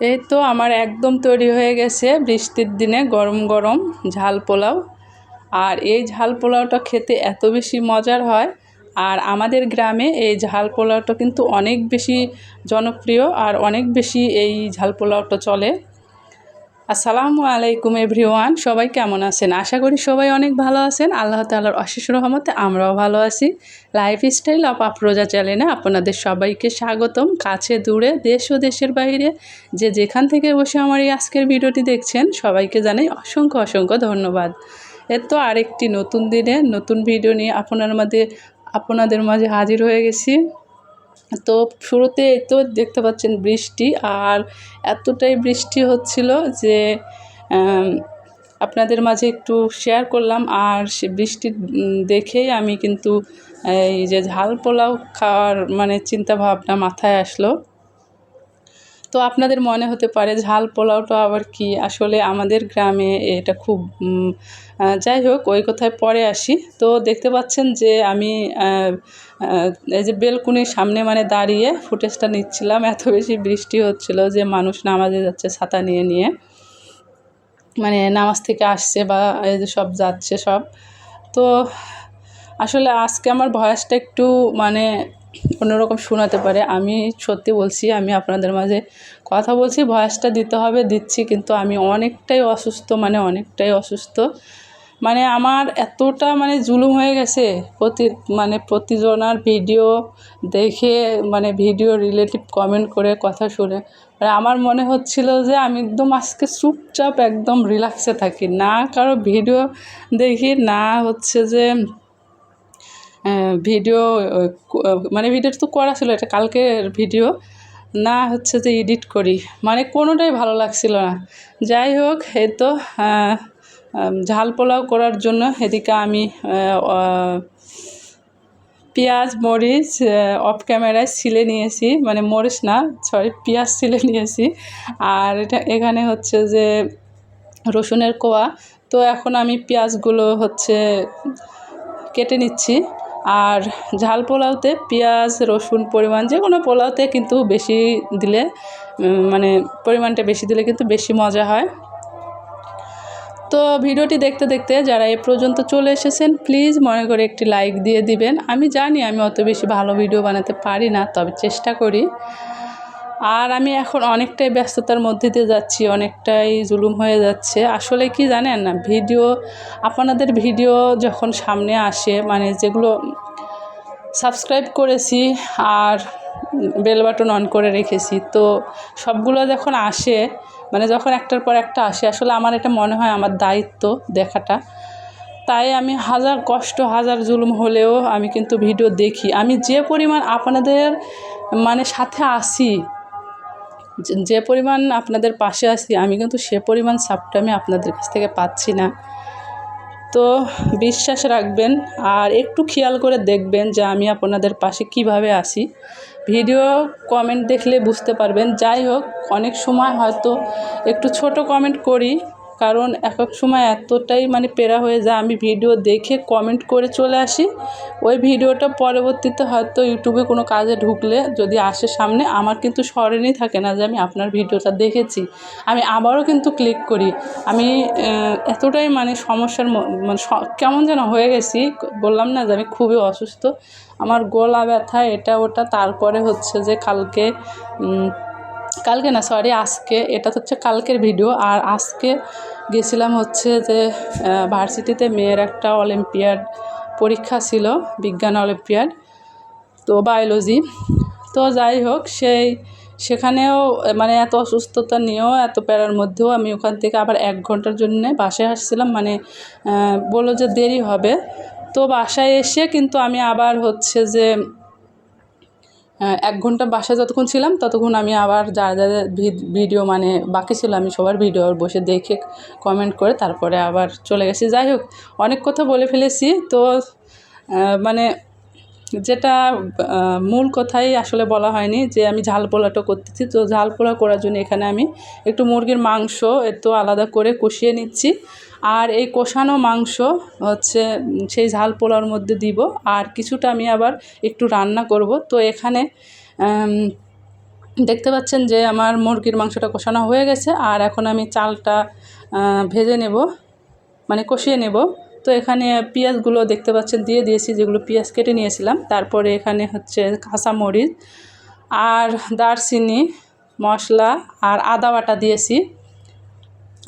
এই তো আমার একদম তৈরি হয়ে গেছে বৃষ্টির দিনে গরম গরম ঝাল পোলাও। আর এই ঝাল পোলাওটা খেতে এত বেশি মজার হয়। আর আমাদের গ্রামে এই ঝাল পোলাওটা কিন্তু অনেক বেশি জনপ্রিয় আর অনেক বেশি এই ঝাল পোলাওটা চলে। আসসালামু আলাইকুম এভরিওয়ান, সবাই কেমন আছেন? আশা করি সবাই অনেক ভালো আছেন। আল্লাহ তাল্লাহর অশেষ রহমতে আমরাও ভালো আছি। লাইফ স্টাইল অফ আফরোজা চ্যানেলে আপনাদের সবাইকে স্বাগতম। কাছে, দূরে, দেশ ও দেশের বাইরে যে যেখান থেকে বসে আমার এই আজকের ভিডিওটি দেখছেন, সবাইকে জানাই অসংখ্য অসংখ্য ধন্যবাদ। এর তো আরেকটি নতুন দিনে নতুন ভিডিও নিয়ে আপনার মাঝে, আপনাদের মাঝে হাজির হয়ে গেছি। তো শুরুতে এই তো দেখতে পাচ্ছেন বৃষ্টি আর এতটাই বৃষ্টি হচ্ছিল যে আপনাদের মাঝে একটু শেয়ার করলাম আর সে বৃষ্টি দেখেই আমি কিন্তু, এই যে ঝাল পোলাও খাওয়ার মানে চিন্তা ভাবনা মাথায় আসলো। তো আপনাদের মনে হতে পারে ঝাল পোলাওটা আবার কি? আসলে আমাদের গ্রামে এটা খুব যাই হোক, ওই কথায় পরে আসি। তো দেখতে পাচ্ছেন যে আমি এই যে বেলকুনির সামনে মানে দাঁড়িয়ে ফুটেজটা নিচ্ছিলাম। এত বেশি বৃষ্টি হচ্ছিল যে মানুষ নামাজে যাচ্ছে, ছাতা নিয়ে নিয়ে। মানে নামাজ থেকে আসছে বা এই যে সব যাচ্ছে সব। তো আসলে আজকে আমার ভয়েসটা একটু মানে অন্যরকম শোনাতে পারে। আমি সত্যি বলছি, আমি আপনাদের মাঝে কথা বলছি, ভয়েসটা দিতে হবে, দিচ্ছি, কিন্তু আমি অনেকটাই অসুস্থ মানে অনেকটাই অসুস্থ। মানে আমার এতটা মানে জুলুম হয়ে গেছে, প্রতি মানে প্রতিজনার ভিডিও দেখে মানে ভিডিও রিলেটিভ কমেন্ট করে, কথা শুনে। মানে আমার মনে হচ্ছিল যে আমি একদম আজকে চুপচাপ, একদম রিল্যাক্সে থাকি। না কারও ভিডিও দেখি, না হচ্ছে যে ভিডিও মানে ভিডিওটা তো করা ছিল, এটা কালকের ভিডিও না হচ্ছে যে এডিট করি। মানে কোনোটাই ভালো লাগছিল না। যাই হোক, এই তো ঝাল পোলাও করার জন্য এদিকে আমি পেঁয়াজ, মরিচ অফ ক্যামেরায় ছিলে নিয়েছি। মানে মরিচ না সরি পেঁয়াজ ছিলে নিয়েছি। আর এটা এখানে হচ্ছে যে রসুনের কোয়া। তো এখন আমি পেঁয়াজগুলো হচ্ছে কেটে নিচ্ছি। আর ঝাল পোলাওতে পেঁয়াজ, রসুন পরিমাণ যে কোনো পোলাওতে কিন্তু বেশি দিলে মানে পরিমাণটা বেশি দিলে কিন্তু বেশি মজা হয়। তো ভিডিওটি দেখতে দেখতে যারা এ পর্যন্ত চলে এসেছেন, প্লিজ মনে করে একটি লাইক দিয়ে দিবেন। আমি জানি আমি অত বেশি ভালো ভিডিও বানাতে পারি না, তবে চেষ্টা করি। আর আমি এখন অনেকটাই ব্যস্ততার মধ্যে দিয়ে যাচ্ছি, অনেকটাই জুলুম হয়ে যাচ্ছে। আসলে কি জানেন না, ভিডিও, আপনাদের ভিডিও যখন সামনে আসে মানে যেগুলো সাবস্ক্রাইব করেছি আর বেল বাটন অন করে রেখেছি, তো সবগুলো যখন আসে মানে যখন একটার পর একটা আসে, আসলে আমার এটা মনে হয় আমার দায়িত্ব দেখাটা। তাই আমি হাজার কষ্ট, হাজার জুলুম হলেও আমি কিন্তু ভিডিও দেখি। আমি যে পরিমাণ আপনাদের মানে সাথে আসি যে পরিমাণ আপনাদের পাশে আসি আমি কিন্তু সে পরিমাণ সাপটা আমি আপনাদের কাছ থেকে পাচ্ছি না। তো বিশ্বাস রাখবেন আর একটু খেয়াল করে দেখবেন যে আমি আপনাদের পাশে কীভাবে আসি ভিডিও কমেন্ট দেখলে বুঝতে পারবেন। যাই হোক, অনেক সময় হয়তো একটু ছোট কমেন্ট করি কারণ এক এক সময় এতটাই মানে পেরা হয়ে যায়, আমি ভিডিও দেখে কমেন্ট করে চলে আসি। ওই ভিডিওটা পরবর্তীতে হয়তো ইউটিউবে কোনো কাজে ঢুকলে যদি আসে সামনে, আমার কিন্তু স্মরণেই থাকে না যে আমি আপনার ভিডিওটা দেখেছি। আমি আবারও কিন্তু ক্লিক করি। আমি এতটাই মানে সমস্যার মানে কেমন যেন হয়ে গেছি। বললাম না যে আমি খুবই অসুস্থ। আমার গলা ব্যথা, এটা ওটা, তারপরে হচ্ছে যে কালকে কালকে না সরি আজকে এটা হচ্ছে কালকের ভিডিও আর আজকে গেছিলাম হচ্ছে যে ভার্সিটিতে মেয়ের একটা অলিম্পিয়াড পরীক্ষা ছিল, বিজ্ঞান অলিম্পিয়াড তো বায়োলজি তো যাই হোক, সেই, সেখানেও মানে এত অসুস্থতা নিয়েও, এত প্যারার মধ্যেও আমি ওখান থেকে আবার এক ঘণ্টার জন্যে বাসায় আসছিলাম মানে বলল যে দেরি হবে, তো বাসায় এসে কিন্তু আমি আবার হচ্ছে যে এক ঘণ্টা বাসায় যতক্ষণ ছিলাম, ততক্ষণ আমি আবার যা যা ভিডিও মানে বাকি ছিল, আমি সবার ভিডিও বসে দেখে কমেন্ট করে তারপরে আবার চলে গেছি। যাই হোক, অনেক কথা বলে ফেলেছি। তো মানে যেটা মূল কথাই আসলে বলা হয়নি যে আমি ঝাল পোলাটা করতেছি। তো ঝাল পোলা করার জন্য এখানে আমি একটু মুরগির মাংস একটু আলাদা করে কষিয়ে নিচ্ছি। আর এই কষানো মাংস হচ্ছে সেই ঝাল পোলার মধ্যে দিব। আর কিছুটা আমি আবার একটু রান্না করব। তো এখানে দেখতে পাচ্ছেন যে আমার মুরগির মাংসটা কষানো হয়ে গেছে। আর এখন আমি চালটা ভেজে নেব মানে কষিয়ে নেব। তো এখানে পেঁয়াজগুলো দেখতে পাচ্ছেন, দিয়ে দিয়েছি যেগুলো পেঁয়াজ কেটে নিয়েছিলাম। তারপরে এখানে হচ্ছে কাঁচামরিচ আর দারচিনি, মশলা আর আদা বাটা দিয়েছি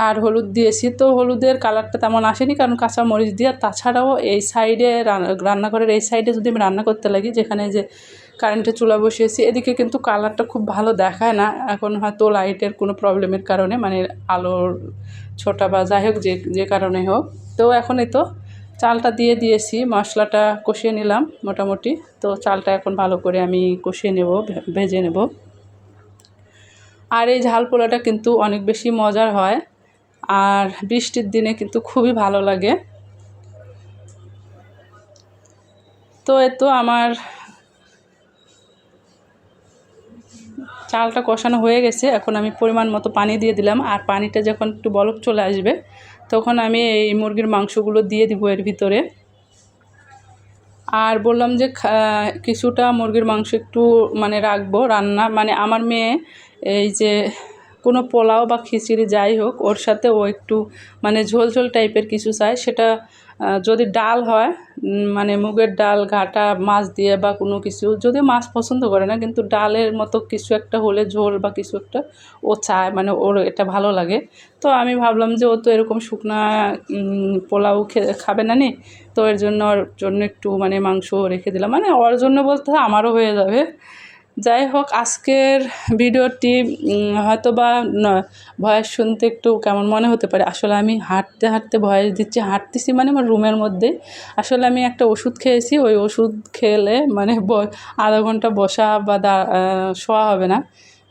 আর হলুদ দিয়েছি। তো হলুদের কালারটা তেমন আসেনি কারণ কাঁচা মরিচ দিয়ে। তাছাড়াও এই সাইডে রান্নাঘরের এই সাইডে যদি আমি রান্না করতে লাগি, যেখানে যে কারেন্টের চুলা বসিয়েছি, এদিকে কিন্তু কালারটা খুব ভালো দেখায় না। এখন হয়তো লাইটের কোনো প্রবলেমের কারণে মানে আলোর ছোটা বা যাই হোক যে যে কারণে হোক। তো এখন এই তো চালটা দিয়ে দিয়েছি, মশলাটা কষিয়ে নিলাম মোটামুটি। তো চালটা এখন ভালো করে আমি কষিয়ে নেব ভেজে নেব। আর এই ঝাল পোলাটা কিন্তু অনেক বেশি মজার হয় আর বৃষ্টির দিনে কিন্তু খুবই ভালো লাগে। তো এ তো আমার চালটা কষানো হয়ে গেছে। এখন আমি পরিমাণ মতো পানি দিয়ে দিলাম। আর পানিটা যখন একটু বলক চলে আসবে, তখন আমি এই মুরগির মাংসগুলো দিয়ে দিব এর ভিতরে। আর বললাম যে কিছুটা মুরগির মাংস একটু মানে রাখব রান্না। মানে আমার মেয়ে এই যে কোনো পোলাও বা খিচুড়ি যাই হোক, ওর সাথে ও একটু মানে ঝোল ঝোল টাইপের কিছু চায়। সেটা যদি ডাল হয় মানে মুগের ডাল, ঘাটা, মাছ দিয়ে বা কোনো কিছু, যদি মাছ পছন্দ করে না, কিন্তু ডালের মতো কিছু একটা হলে ঝোল বা কিছু একটা ও চায় মানে ওর এটা ভালো লাগে। তো আমি ভাবলাম যে ও তো এরকম শুকনা পোলাও খাবে না নি? তো এর জন্য ওর জন্য একটু মানে মাংস রেখে দিলাম। মানে ওর জন্য বলতে আমারও হয়ে যাবে। যাই হোক, আজকের ভিডিওটি হয়তো বা ভয়েস শুনতে একটু কেমন মনে হতে পারে। আসলে আমি হাঁটতে হাঁটতে ভয়েস দিচ্ছি, হাঁটতেছি মানে আমার রুমের মধ্যে। আসলে আমি একটা ওষুধ খেয়েছি, ওই ওষুধ খেলে মানে আধা ঘণ্টা বসা বা শোয়া হবে না।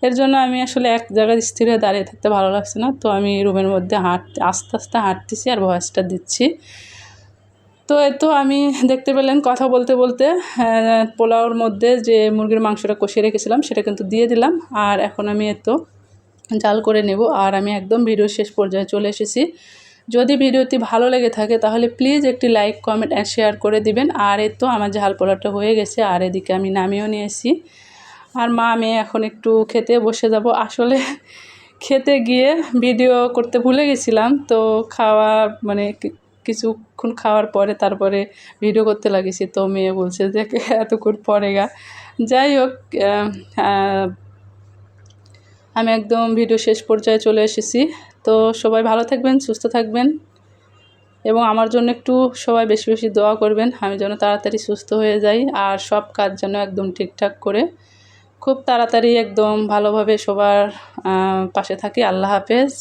এর জন্য আমি আসলে এক জায়গায় স্থির হয়ে দাঁড়িয়ে থাকতে ভালো লাগছে না। তো আমি রুমের মধ্যে হাঁট আস্তে আস্তে হাঁটতেছি আর ভয়েসটা দিচ্ছি। তো তো আমি দেখতে পেলেন কথা বলতে বলতে পোলাওর মধ্যে যে মুরগির মাংসটা কষিয়ে রেখেছিলাম সেটা কিন্তু দিয়ে দিলাম। আর এখন আমি এ তো জাল করে নেব। আর আমি একদম ভিডিও শেষ পর্যায়ে চলে এসেছি। যদি ভিডিওটি ভালো লেগে থাকে তাহলে প্লিজ একটি লাইক, কমেন্ট অ্যান্ড শেয়ার করে দিবেন। আর এই তো আমার ঝাল পোলাওটা হয়ে গেছে, আর এদিকে আমি নামিয়েও নিয়েছি। আর মা মেয়ে এখন একটু খেতে বসে যাব। আসলে খেতে গিয়ে ভিডিও করতে ভুলে গেছিলাম। তো খাওয়া মানে কিছুক্ষণ খাওয়ার পরে তারপরে ভিডিও করতে লাগিয়েছি তো মেয়ে বলছে যে, এতক্ষণ পরে গা। যাই হোক আমি একদম ভিডিও শেষ পর্যায়ে চলে এসেছি। তো সবাই ভালো থাকবেন, সুস্থ থাকবেন এবং আমার জন্য একটু সবাই বেশি বেশি দোয়া করবেন। আমি যেন তাড়াতাড়ি সুস্থ হয়ে যাই আর সব কাজ যেন একদম ঠিকঠাক করে খুব তাড়াতাড়ি একদম ভালোভাবে সবার পাশে থাকি। আল্লাহ হাফেজ।